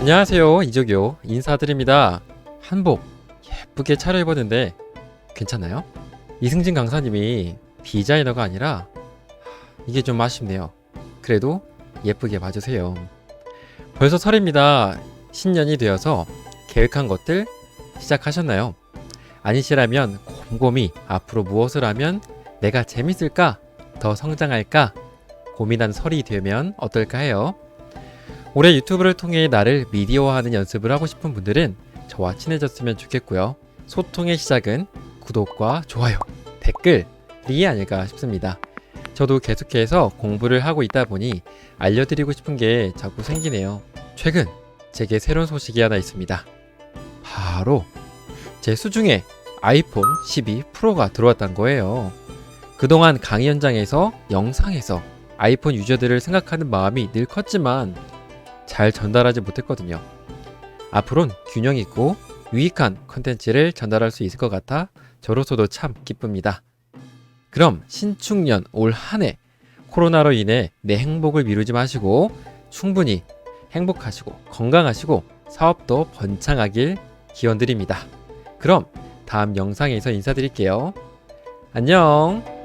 안녕하세요 이조교 인사드립니다 한복 예쁘게 차려입었는데 괜찮나요? 이승진 강사님이 디자이너가 아니라 이게 좀 아쉽네요 그래도 예쁘게 봐주세요 벌써 설입니다 신년이 되어서 계획한 것들 시작하셨나요? 아니시라면 곰곰이 앞으로 무엇을 하면 내가 재밌을까? 더 성장할까? 고민한 설이 되면 어떨까 해요 올해 유튜브를 통해 나를 미디어화하는 연습을 하고 싶은 분들은 저와 친해졌으면 좋겠고요. 소통의 시작은 구독과 좋아요, 댓글이 아닐까 싶습니다. 저도 계속해서 공부를 하고 있다 보니 알려드리고 싶은 게 자꾸 생기네요. 최근 제게 새로운 소식이 하나 있습니다. 바로 제 수중에 아이폰 12 프로가 들어왔단 거예요. 그동안 강의 현장에서 영상에서 아이폰 유저들을 생각하는 마음이 늘 컸지만 잘 전달하지 못했거든요. 앞으로는 균형 있고 유익한 컨텐츠를 전달할 수 있을 것 같아 저로서도 참 기쁩니다. 그럼 신축년 올 한 해 코로나로 인해 내 행복을 미루지 마시고 충분히 행복하시고 건강하시고 사업도 번창하길 기원드립니다. 그럼 다음 영상에서 인사드릴게요. 안녕!